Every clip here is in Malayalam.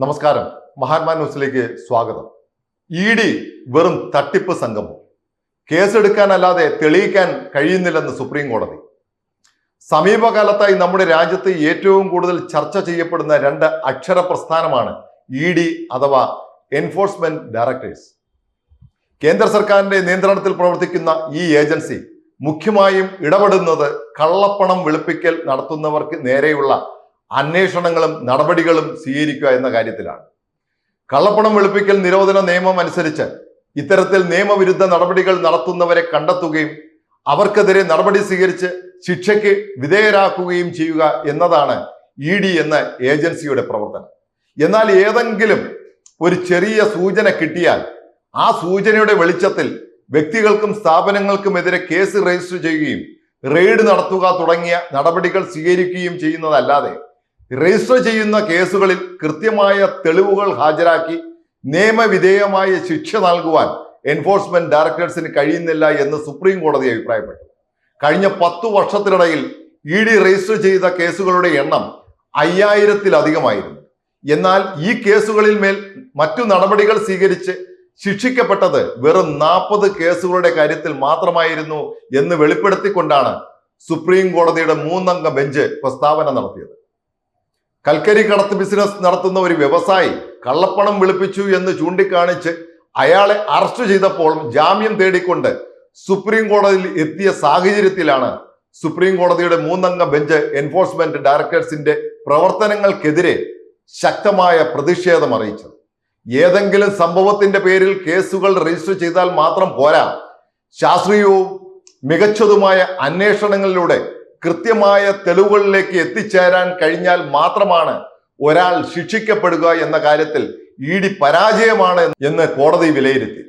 നമസ്കാരം. മഹാത്മാ ന്യൂസിലേക്ക് സ്വാഗതം. ഇ ഡി വെറും തട്ടിപ്പ് സംഘമോ കേസെടുക്കാനല്ലാതെ തെളിയിക്കാൻ കഴിയുന്നില്ലെന്ന് സുപ്രീം കോടതി. സമീപകാലത്തായി നമ്മുടെ രാജ്യത്ത് ഏറ്റവും കൂടുതൽ ചർച്ച ചെയ്യപ്പെടുന്ന രണ്ട് അക്ഷര പ്രസ്ഥാനമാണ് ഇ ഡി അഥവാ എൻഫോഴ്സ്മെന്റ് ഡയറക്ടേഴ്സ് കേന്ദ്ര സർക്കാരിന്റെ നിയന്ത്രണത്തിൽ പ്രവർത്തിക്കുന്ന ഈ ഏജൻസി മുഖ്യമായും ഇടപെടുന്നത് കള്ളപ്പണം വെളുപ്പിക്കൽ നടത്തുന്നവർക്ക് നേരെയുള്ള അന്വേഷണങ്ങളും നടപടികളും സ്വീകരിക്കുക എന്ന കാര്യത്തിലാണ്. കള്ളപ്പണം വെളുപ്പിക്കൽ നിരോധന നിയമം അനുസരിച്ച് ഇത്തരത്തിൽ നിയമവിരുദ്ധ നടപടികൾ നടത്തുന്നവരെ കണ്ടെത്തുകയും അവർക്കെതിരെ നടപടി സ്വീകരിച്ച് ശിക്ഷയ്ക്ക് വിധേയരാക്കുകയും ചെയ്യുക എന്നതാണ് ഇ ഡി എന്ന ഏജൻസിയുടെ പ്രവർത്തനം. എന്നാൽ ഏതെങ്കിലും ഒരു ചെറിയ സൂചന കിട്ടിയാൽ ആ സൂചനയുടെ വെളിച്ചത്തിൽ വ്യക്തികൾക്കും സ്ഥാപനങ്ങൾക്കുമെതിരെ കേസ് രജിസ്റ്റർ ചെയ്യുകയും റെയ്ഡ് നടത്തുക തുടങ്ങിയ നടപടികൾ സ്വീകരിക്കുകയും ചെയ്യുന്നതല്ലാതെ രജിസ്റ്റർ ചെയ്യുന്ന കേസുകളിൽ കൃത്യമായ തെളിവുകൾ ഹാജരാക്കി നിയമവിധേയമായ ശിക്ഷ നൽകുവാൻ എൻഫോഴ്സ്മെന്റ് ഡയറക്ടറേറ്റ്സിന് കഴിയുന്നില്ല എന്ന് സുപ്രീം കോടതി അഭിപ്രായപ്പെട്ടു. കഴിഞ്ഞ പത്തു വർഷത്തിനിടയിൽ ഇ ഡി രജിസ്റ്റർ ചെയ്ത കേസുകളുടെ എണ്ണം അയ്യായിരത്തിലധികമായിരുന്നു. എന്നാൽ ഈ കേസുകളിൽ മേൽ മറ്റു നടപടികൾ സ്വീകരിച്ച് ശിക്ഷിക്കപ്പെട്ടത് വെറും നാൽപ്പത് കേസുകളുടെ കാര്യത്തിൽ മാത്രമായിരുന്നു എന്ന് വെളിപ്പെടുത്തിക്കൊണ്ടാണ് സുപ്രീം കോടതിയുടെ മൂന്നംഗ ബെഞ്ച് പ്രസ്താവന നടത്തിയത്. കൽക്കരി കടത്ത് ബിസിനസ് നടത്തുന്ന ഒരു വ്യവസായി കള്ളപ്പണം വിളിപ്പിച്ചു എന്ന് ചൂണ്ടിക്കാണിച്ച് അയാളെ അറസ്റ്റ് ചെയ്തപ്പോൾ ജാമ്യം തേടിക്കൊണ്ട് സുപ്രീം കോടതിയിൽ എത്തിയ സാഹചര്യത്തിലാണ് സുപ്രീം കോടതിയുടെ മൂന്നംഗ ബെഞ്ച് എൻഫോഴ്സ്മെന്റ് ഡയറക്ടേഴ്സിന്റെ പ്രവർത്തനങ്ങൾക്കെതിരെ ശക്തമായ പ്രതിഷേധം അറിയിച്ചത്. ഏതെങ്കിലും സംഭവത്തിന്റെ പേരിൽ കേസുകൾ രജിസ്റ്റർ ചെയ്താൽ മാത്രം പോരാ. ശാസ്ത്രീയവും മികച്ചതുമായ അന്വേഷണങ്ങളിലൂടെ കൃത്യമായ തെളിവുകളിലേക്ക് എത്തിച്ചേരാൻ കഴിഞ്ഞാൽ മാത്രമാണ് ഒരാൾ ശിക്ഷിക്കപ്പെടുക എന്ന കാര്യത്തിൽ ഇ ഡി പരാജയമാണ് എന്ന് കോടതി വിലയിരുത്തി.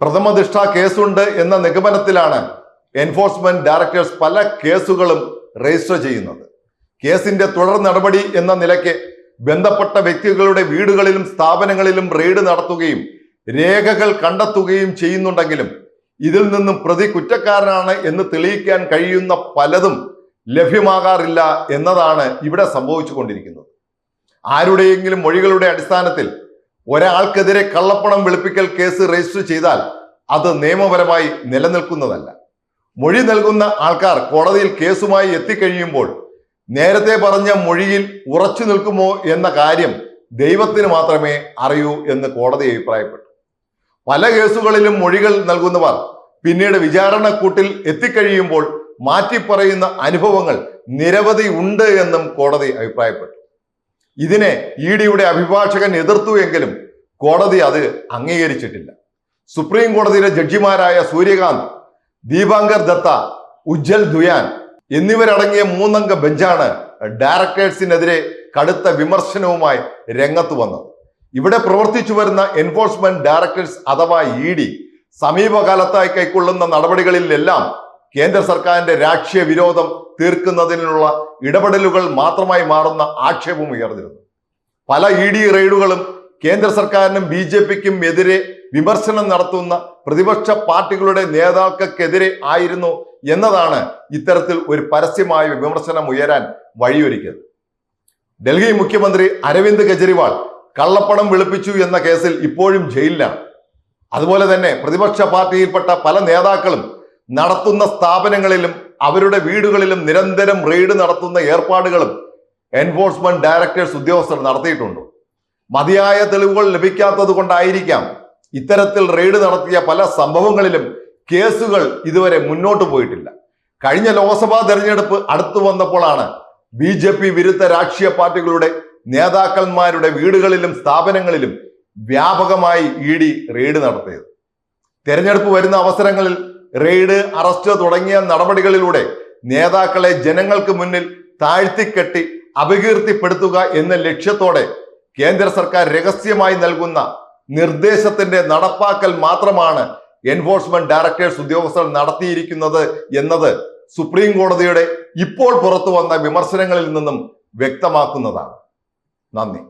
പ്രഥമദൃഷ്ട കേസുണ്ട് എന്ന നിഗമനത്തിലാണ് എൻഫോഴ്സ്മെന്റ് ഡയറക്ടേഴ്സ് പല കേസുകളും രജിസ്റ്റർ ചെയ്യുന്നത്. കേസിന്റെ തുടർ നടപടി എന്ന നിലയ്ക്ക് ബന്ധപ്പെട്ട വ്യക്തികളുടെ വീടുകളിലും സ്ഥാപനങ്ങളിലും റെയ്ഡ് നടത്തുകയും രേഖകൾ കണ്ടെത്തുകയും ചെയ്യുന്നുണ്ടെങ്കിലും ഇതിൽ നിന്നും പ്രതി കുറ്റക്കാരനാണ് എന്ന് തെളിയിക്കാൻ കഴിയുന്ന പലതും ലഭ്യമാകാറില്ല എന്നതാണ് ഇവിടെ സംഭവിച്ചു കൊണ്ടിരിക്കുന്നത് ആരുടെയെങ്കിലും മൊഴികളുടെ അടിസ്ഥാനത്തിൽ ഒരാൾക്കെതിരെ കള്ളപ്പണം വെളുപ്പിക്കൽ കേസ് രജിസ്റ്റർ ചെയ്താൽ അത് നിയമപരമായി നിലനിൽക്കുന്നതല്ല. മൊഴി നൽകുന്ന ആൾക്കാർ കോടതിയിൽ കേസുമായി എത്തിക്കഴിയുമ്പോൾ നേരത്തെ പറഞ്ഞ മൊഴിയിൽ ഉറച്ചു നിൽക്കുമോ എന്ന കാര്യം ദൈവത്തിന് മാത്രമേ അറിയൂ എന്ന് കോടതി അഭിപ്രായപ്പെട്ടു. പല കേസുകളിലും മൊഴികൾ നൽകുന്നവർ പിന്നീട് വിചാരണക്കൂട്ടിൽ എത്തിക്കഴിയുമ്പോൾ മാറ്റിപ്പറയുന്ന അനുഭവങ്ങൾ നിരവധി ഉണ്ട് എന്നും കോടതി അഭിപ്രായപ്പെട്ടു. ഇതിനെ ഇ ഡിയുടെ അഭിഭാഷകൻ എതിർത്തു എങ്കിലും കോടതി അത് അംഗീകരിച്ചിട്ടില്ല. സുപ്രീം കോടതിയിലെ ജഡ്ജിമാരായ സൂര്യകാന്ത് ദീപാങ്കർ ദത്ത ഉജ്ജൽ ദുയാൻ എന്നിവരടങ്ങിയ മൂന്നംഗ ബെഞ്ചാണ് ഡയറക്ടേഴ്സിനെതിരെ കടുത്ത വിമർശനവുമായി രംഗത്ത് വന്നത്. ഇവിടെ പ്രവർത്തിച്ചു വരുന്ന എൻഫോഴ്സ്മെന്റ് ഡയറക്ടേഴ്സ് അഥവാ ഇ ഡി സമീപകാലത്തായി കൈക്കൊള്ളുന്ന നടപടികളിലെല്ലാം കേന്ദ്ര സർക്കാരിന്റെ രാഷ്ട്രീയ വിരോധം തീർക്കുന്നതിനുള്ള ഇടപെടലുകൾ മാത്രമായി മാറുന്ന ആക്ഷേപം ഉയർന്നിരുന്നു. പല ഇ ഡി റെയ്ഡുകളും കേന്ദ്ര സർക്കാരിനും ബി ജെ പിക്കും എതിരെ വിമർശനം നടത്തുന്ന പ്രതിപക്ഷ പാർട്ടികളുടെ നേതാക്കൾക്കെതിരെ ആയിരുന്നു എന്നതാണ് ഇത്തരത്തിൽ ഒരു പരസ്യമായ വിമർശനം ഉയരാൻ വഴിയൊരുക്കിയത്. ഡൽഹി മുഖ്യമന്ത്രി അരവിന്ദ് കെജ്രിവാൾ കള്ളപ്പണം വെളുപ്പിച്ചു എന്ന കേസിൽ ഇപ്പോഴും ജയിലിലാണ് അതുപോലെ തന്നെ പ്രതിപക്ഷ പാർട്ടിയിൽപ്പെട്ട പല നേതാക്കളും നടത്തുന്ന സ്ഥാപനങ്ങളിലും അവരുടെ വീടുകളിലും നിരന്തരം റെയ്ഡ് നടത്തുന്ന ഏർപ്പാടുകളും എൻഫോഴ്സ്മെന്റ് ഡയറക്ടേഴ്സ് ഉദ്യോഗസ്ഥർ നടത്തിയിട്ടുണ്ട്. മതിയായ തെളിവുകൾ ലഭിക്കാത്തത് കൊണ്ടായിരിക്കാം ഇത്തരത്തിൽ റെയ്ഡ് നടത്തിയ പല സംഭവങ്ങളിലും കേസുകൾ ഇതുവരെ മുന്നോട്ട് പോയിട്ടില്ല. കഴിഞ്ഞ ലോക്സഭാ തെരഞ്ഞെടുപ്പ് അടുത്തു വന്നപ്പോഴാണ് ബി ജെ പി വിരുദ്ധ രാഷ്ട്രീയ പാർട്ടികളുടെ നേതാക്കന്മാരുടെ വീടുകളിലും സ്ഥാപനങ്ങളിലും വ്യാപകമായി ഇ ഡി റെയ്ഡ് നടത്തിയത്. തെരഞ്ഞെടുപ്പ് വരുന്ന അവസരങ്ങളിൽ റെയ്ഡ് അറസ്റ്റ് തുടങ്ങിയ നടപടികളിലൂടെ നേതാക്കളെ ജനങ്ങൾക്ക് മുന്നിൽ താഴ്ത്തിക്കെട്ടി അപകീർത്തിപ്പെടുത്തുക എന്ന ലക്ഷ്യത്തോടെ കേന്ദ്ര സർക്കാർ രഹസ്യമായി നൽകുന്ന നിർദ്ദേശത്തിന്റെ നടപ്പാക്കൽ മാത്രമാണ് എൻഫോഴ്സ്മെന്റ് ഡയറക്ടേഴ്സ് ഉദ്യോഗസ്ഥർ നടത്തിയിരിക്കുന്നത് എന്നത് സുപ്രീം കോടതിയുടെ ഇപ്പോൾ പുറത്തു വന്ന വിമർശനങ്ങളിൽ നിന്നും വ്യക്തമാക്കുന്നതാണ്. നന്ദി